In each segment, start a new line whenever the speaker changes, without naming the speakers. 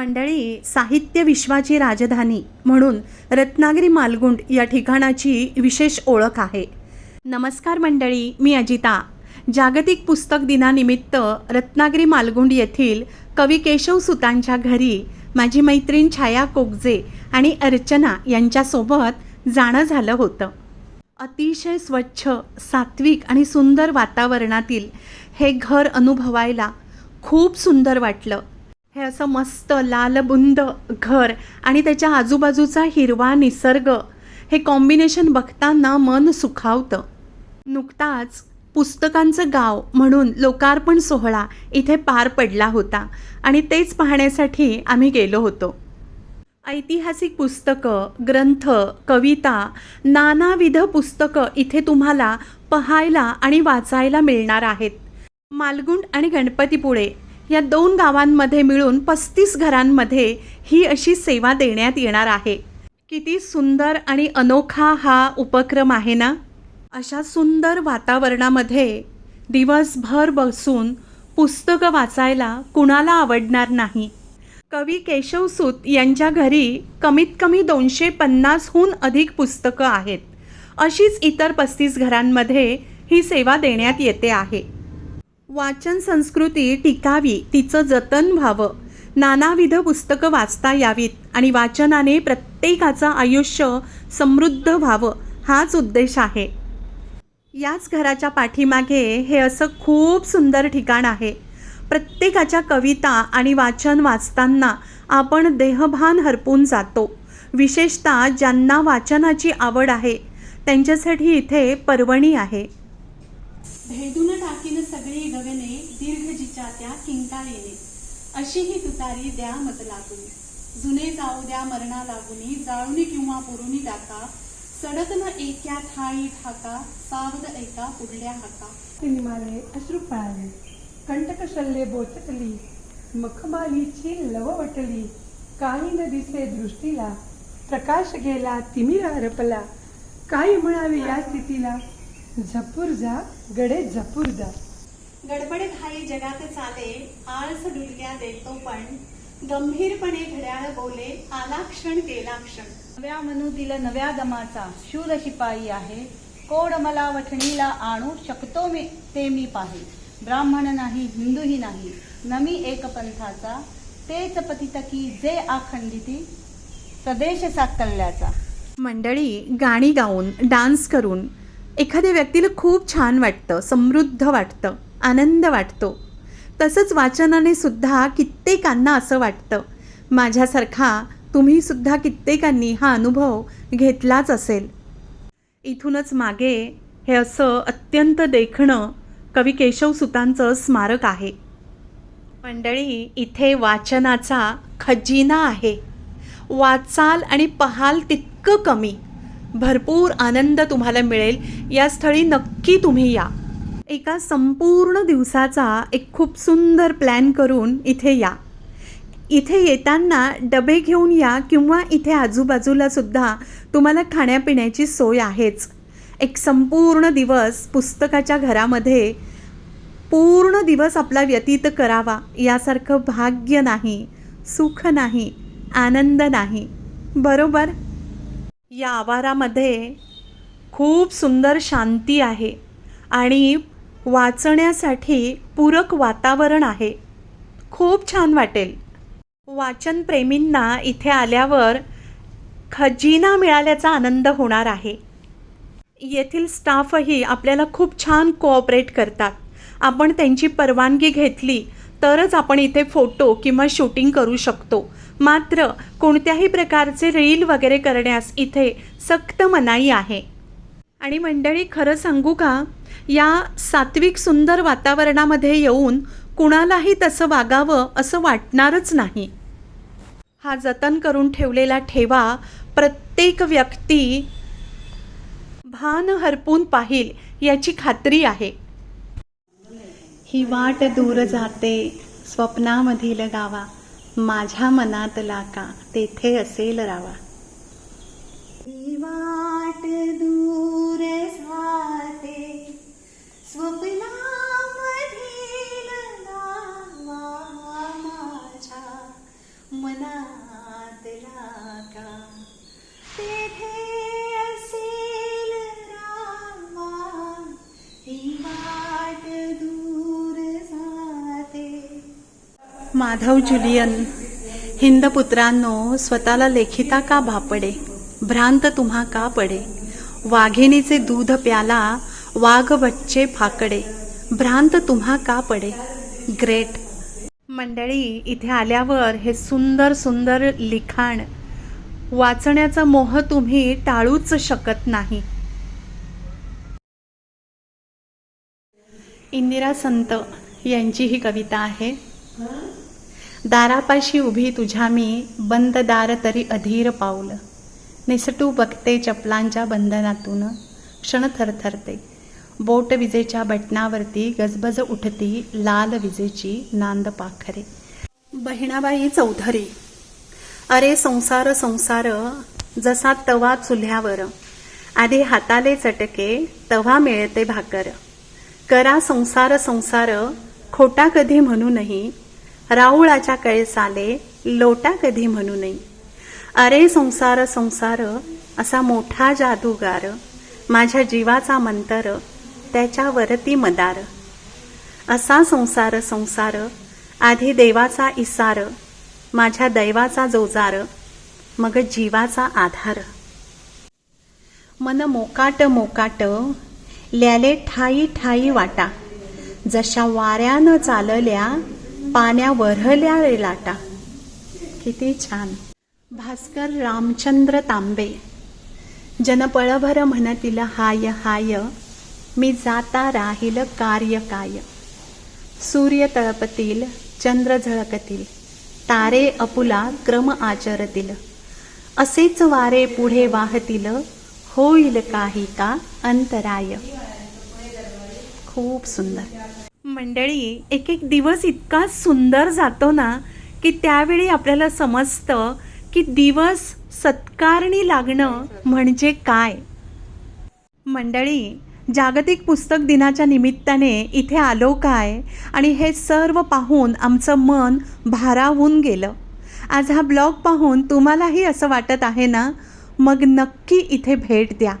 मंडळी साहित्य विश्वाची राजधानी म्हणून रत्नागिरी मालगुंड या ठिकाणाची विशेष ओळख आहे. नमस्कार मंडळी मी अजिता. जागतिक पुस्तक दिनानिमित्त रत्नागिरी मालगुंड येथील कवी केशव सुतांच्या घरी माझी मैत्रीण छाया कोगजे आणि अर्चना यांच्यासोबत जाणं झालं होतं. अतिशय स्वच्छ सात्विक आणि सुंदर वातावरणातील हे घर अनुभवायला खूप सुंदर वाटलं. हे असं मस्त लालबुंद घर आणि त्याच्या आजूबाजूचा हिरवा निसर्ग. हे कॉम्बिनेशन बघताना मन सुखावतं. नुकताच पुस्तकांचं गाव म्हणून लोकार्पण सोहळा इथे पार पडला होता आणि तेच पाहण्यासाठी आम्ही गेलो होतो. ऐतिहासिक पुस्तकं ग्रंथ कविता नानाविध पुस्तकं इथे तुम्हाला पाहायला आणि वाचायला मिळणार आहेत. मालगुंड आणि गणपतीपुळे या दोन गावांमध्ये मिळून पस्तीस घरांमध्ये ही अशी सेवा देण्यात येणार आहे. किती सुंदर आणि अनोखा हा उपक्रम आहे ना? अशा सुंदर वातावरणामध्ये दिवसभर बसून पुस्तकं वाचायला कुणाला आवडणार नाही? कवी केशवसूत यांच्या घरी कमीत कमी दोनशे पन्नासहून अधिक पुस्तकं आहेत. अशीच इतर पस्तीस घरांमध्ये ही सेवा देण्यात येते आहे. वाचन संस्कृती टिकावी तिचं जतन व्हावं. नानाविध पुस्तकं वाचता यावीत आणि वाचनाने प्रत्येकाचं आयुष्य समृद्ध व्हावं हाच उद्देश आहे. याच घराच्या पाठीमागे हे असं खूप सुंदर ठिकाण आहे. प्रत्येकाच्या कविता आणि वाचन वाचताना आपण देहभान हरपून जातो. विशेषतः ज्यांना वाचनाची आवड आहे त्यांच्यासाठी इथे पर्वणी आहे. भेदून टाकीन सगळी गगने दीर्घ जिच्या त्या येणे अशी ही तुतारी द्या मत लागून जुने जाऊ द्या मरणा लागुनी जाळुनी किंवा पुरुनी दाका सडक न एक्या ठाई ठाका. सावध ऐका पुढल्या हाका.
सिनेमाले अश्रू पळाले. कंटक शल्ले बोचकली. मखमालीची लववटली काही न दिसे दृष्टीला. प्रकाश गेला तिमिरा हरपला काही म्हणावे या स्थितीला. झपूर जा गडे झपूर जा
गडबड घाई जगात चाले आळस डुलक्या देतो पण गंभीरपणे घड्याळ बोले आला क्षण गेला क्षण.
नव्या मनुदिल नव्या दमाचा शूर शिपाई आहे. कोड मला वठणीला आणू शकतो मी ते मी पाहे. ब्राह्मण नाही हिंदूही नाही नमी एक पंथाचा तेच पतित की जे आखंडिती प्रदेश साकल्याचा
मंडळी गाणी गाऊन डान्स करून एखाद्या व्यक्तीला खूप छान वाटतं समृद्ध वाटतं. आनंद वाटतो. तसंच वाचनाने सुद्धा कित्येकांना असं वाटतं. माझ्यासारखा तुम्ही सुद्धा कित्येकांनी हा अनुभव घेतलाच असेल. इथूनच मागे हे असं अत्यंत देखणं कवी केशवसुतांचं स्मारक आहे. मंडळी इथे वाचनाचा खजिना आहे. वाचाल आणि पहाल तितकं कमी. भरपूर आनंद तुम्हाला मिळेल. या स्थळी नक्की तुम्ही या. एका संपूर्ण दिवसाचा एक खूप सुंदर प्लॅन करून इथे या. इथे येताना डबे घेऊन या किंवा इथे आजूबाजूला सुद्धा तुम्हाला खाण्यापिण्याची सोय आहेच. एक संपूर्ण दिवस पुस्तकाच्या घरामध्ये पूर्ण दिवस आपला व्यतीत करावा यासारखं भाग्य नाही सुख नाही आनंद नाही. बरोबर? या आवारामध्ये खूप सुंदर शांती आहे आणि वाचण्यासाठी पूरक वातावरण आहे. खूप छान वाटेल. वाचनप्रेमींना इथे आल्यावर खजिना मिळाल्याचा आनंद होणार आहे. येथील स्टाफही आपल्याला खूप छान कोऑपरेट करतात. आपण त्यांची परवानगी घेतली तरच आपण इथे फोटो किंवा शूटिंग करू शकतो. मात्र कोणत्याही प्रकारचे रील वगैरे करण्यास इथे सक्त मनाई आहे. आणि मंडळी खरं सांगू का? या सात्विक सुंदर वातावरणामध्ये येऊन कुणालाही तसं वागावं असं वाटणारच नाही. हा जतन करून ठेवलेला ठेवा प्रत्येक व्यक्ती भान हरपून पाहिल याची खात्री आहे. ही वाट दूर जाते स्वप्नामधील गावा माझ्या मनातला का तेथे असेल रावा. वाट दूर साते स्वप्नामधील गावा माझ्या मनातला का तेथे असेल रामा. ही वाट दूर जाते. माधव जुलियन हिंदपुत्रांनो स्वतःला लेखिता का भापडे? भ्रांत तुम्हा का पडे? वाघिणीचे दूध प्याला वाघ बच्चे फाकडे. भ्रांत तुम्हा का पडे? ग्रेट. मंडळी इथे आल्यावर हे सुंदर सुंदर लिखाण. वाचण्याचा मोह तुम्ही टाळूच शकत नाही. इंदिरा संत यांची ही कविता आहे. दारापाशी उभी तुझ्या मी बंद दार तरी अधीर पाऊल. निसटू बघते चपलांच्या बंधनातून. क्षण थरथरते. बोट विजेच्या बटणावरती गजबज उठती लाल विजेची नांद पाखरे. बहिणाबाई चौधरी. अरे संसार संसार जसा तवा चुल्ह्यावर. आधी हाताले चटके तवा मिळते भाकर. करा संसार संसार खोटा कधी म्हणू नाही. राऊळाच्या कळसाले लोटा कधी म्हणू नाही. अरे संसार संसार असा मोठा जादूगार माझ्या जीवाचा मंतर त्याच्यावरती मदार. असा संसार संसार आधी देवाचा इसार माझ्या दैवाचा जोजार मग जीवाचा आधार. मन मोकाट मोकाट ल्याले ठाई ठाई वाटा. जशा वाऱ्यानं चालल्या पाण्या वरहल्या रे लाटा. किती छान. भास्कर रामचंद्र तांबे. जनपळभर म्हणतील हाय हाय मी जाता राहील कार्य काय? सूर्य तळपतील चंद्र झळकतील तारे अपुला क्रम आचरतील. असेच वारे पुढे वाहतील होईल काही का अंतराय? खूप सुंदर. मंडळी एक एक दिवस इतका सुंदर जातो ना की त्यावेळी आपल्याला समजतं की दिवस सत्कारणी लागणं म्हणजे काय? मंडळी जागतिक पुस्तक दिनाच्या निमित्ताने इथे आलो काय? आणि हे सर्व पाहून आमचं मन भारावून गेलं. आज हा ब्लॉग पाहून तुम्हालाही असं वाटत आहे ना? मग नक्की इथे भेट द्या.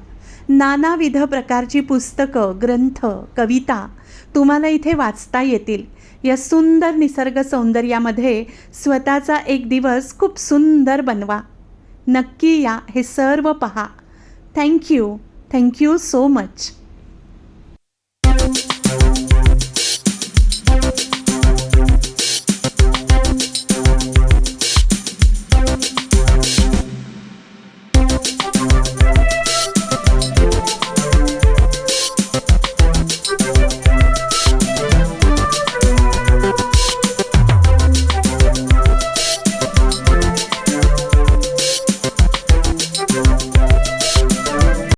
नानाविध प्रकारची पुस्तकं ग्रंथ कविता तुम्हाला इथे वाचता येतील. या सुंदर निसर्ग सौंदर्यामध्ये स्वतःचा एक दिवस खूप सुंदर बनवा. नक्की या हे सर्व पहा. Thank you thank you so much